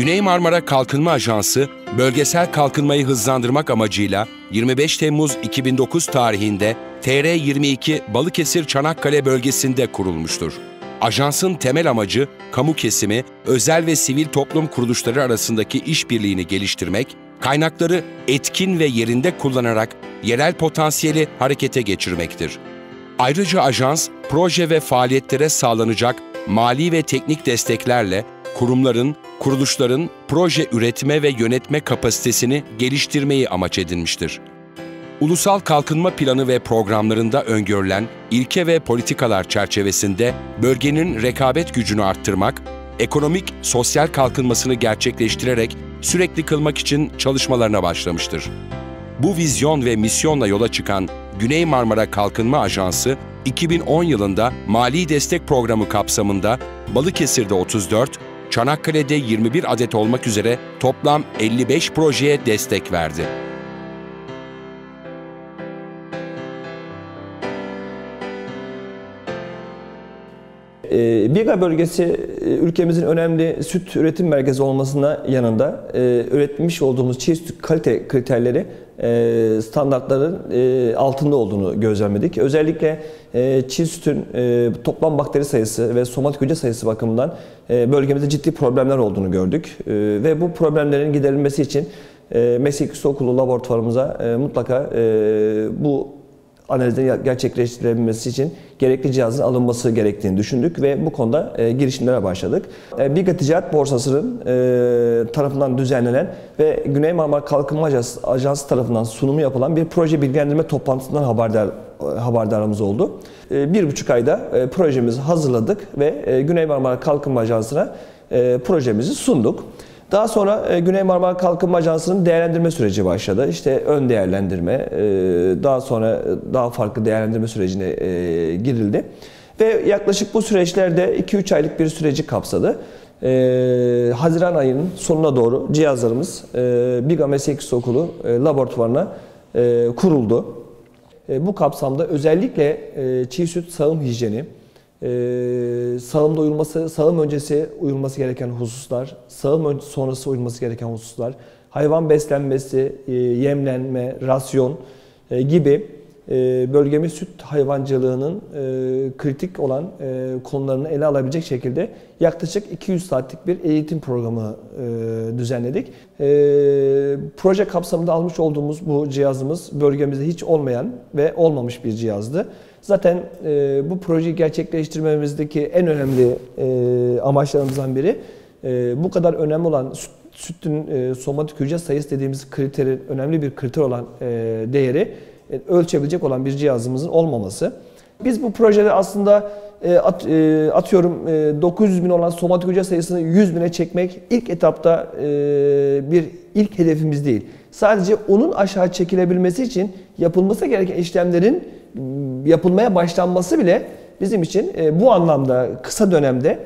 Güney Marmara Kalkınma Ajansı, bölgesel kalkınmayı hızlandırmak amacıyla 25 Temmuz 2009 tarihinde TR22 Balıkesir Çanakkale bölgesinde kurulmuştur. Ajansın temel amacı, kamu kesimi, özel ve sivil toplum kuruluşları arasındaki işbirliğini geliştirmek, kaynakları etkin ve yerinde kullanarak yerel potansiyeli harekete geçirmektir. Ayrıca ajans, proje ve faaliyetlere sağlanacak mali ve teknik desteklerle kurumların, kuruluşların proje üretme ve yönetme kapasitesini geliştirmeyi amaç edinmiştir. Ulusal Kalkınma Planı ve programlarında öngörülen ilke ve politikalar çerçevesinde bölgenin rekabet gücünü arttırmak, ekonomik, sosyal kalkınmasını gerçekleştirerek sürekli kılmak için çalışmalarına başlamıştır. Bu vizyon ve misyonla yola çıkan Güney Marmara Kalkınma Ajansı, 2010 yılında mali destek programı kapsamında Balıkesir'de 34, Çanakkale'de 21 adet olmak üzere toplam 55 projeye destek verdi. Ee, Biga bölgesi e, ülkemizin önemli süt üretim merkezi olmasına yanında e, üretmiş olduğumuz çiğ süt kalite kriterleri e, standartların altında olduğunu gözlemledik. Özellikle çiğ sütün toplam bakteri sayısı ve somatik hücre sayısı bakımından bölgemizde ciddi problemler olduğunu gördük. Ve bu problemlerin giderilmesi için Meslek Okulu laboratuvarımıza mutlaka bu analizlerin gerçekleştirebilmesi için gerekli cihazın alınması gerektiğini düşündük ve bu konuda e, girişimlere başladık. E, Biga Ticaret Borsası'nın e, tarafından düzenlenen ve Güney Marmara Kalkınma Ajansı, tarafından sunumu yapılan bir proje bilgilendirme toplantısından haberdar haberdarımız oldu. E, bir buçuk ayda e, projemizi hazırladık ve e, Güney Marmara Kalkınma Ajansı'na e, projemizi sunduk. Daha sonra e, Güney Marmara Kalkınma Ajansı'nın değerlendirme süreci başladı. İşte ön değerlendirme, e, daha sonra e, daha farklı değerlendirme sürecine girildi. Ve yaklaşık bu süreçlerde 2-3 aylık bir süreci kapsadı. Haziran ayının sonuna doğru cihazlarımız e, Biga Meslek Okulu laboratuvarına kuruldu. Bu kapsamda özellikle çiğ süt sağım hijyeni, ee, sağımda uyulması, sağım öncesi uyulması gereken hususlar, sağım sonrası uyulması gereken hususlar, hayvan beslenmesi, e, yemlenme, rasyon e, gibi e, bölgemiz süt hayvancılığının e, kritik olan e, konularını ele alabilecek şekilde yaklaşık 200 saatlik bir eğitim programı e, düzenledik. Proje kapsamında almış olduğumuz bu cihazımız bölgemizde hiç olmayan ve olmamış bir cihazdı. Zaten bu projeyi gerçekleştirmemizdeki en önemli amaçlarımızdan biri bu kadar önemli olan süt, sütün somatik hücre sayısı dediğimiz kriterin önemli bir kriter olan değeri ölçebilecek olan bir cihazımızın olmaması. Biz bu projede aslında e, e, atıyorum e, 900 bin olan somatik hücre sayısını 100 bine çekmek ilk etapta e, bir ilk hedefimiz değil. Sadece onun aşağı çekilebilmesi için yapılması gereken işlemlerin yapılmaya başlanması bile bizim için e, bu anlamda kısa dönemde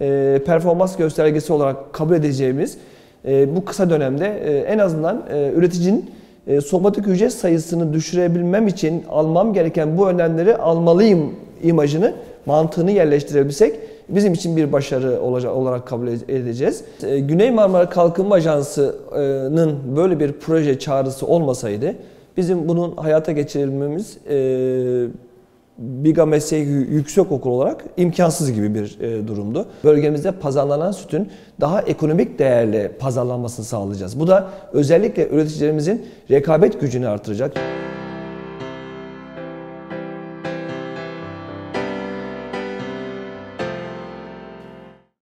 e, performans göstergesi olarak kabul edeceğimiz e, bu kısa dönemde en azından üreticinin somatik hücre sayısını düşürebilmem için almam gereken bu önlemleri almalıyım imajını, mantığını yerleştirebilsek bizim için bir başarı olacak olarak kabul edeceğiz. Güney Marmara Kalkınma Ajansı'nın böyle bir proje çağrısı olmasaydı Bizim bunun hayata geçirilmemiz e, Biga Mesleği Yüksek Okul olarak imkansız gibi bir e, durumdu. Bölgemizde pazarlanan sütün daha ekonomik değerle pazarlanmasını sağlayacağız. Bu da özellikle üreticilerimizin rekabet gücünü artıracak.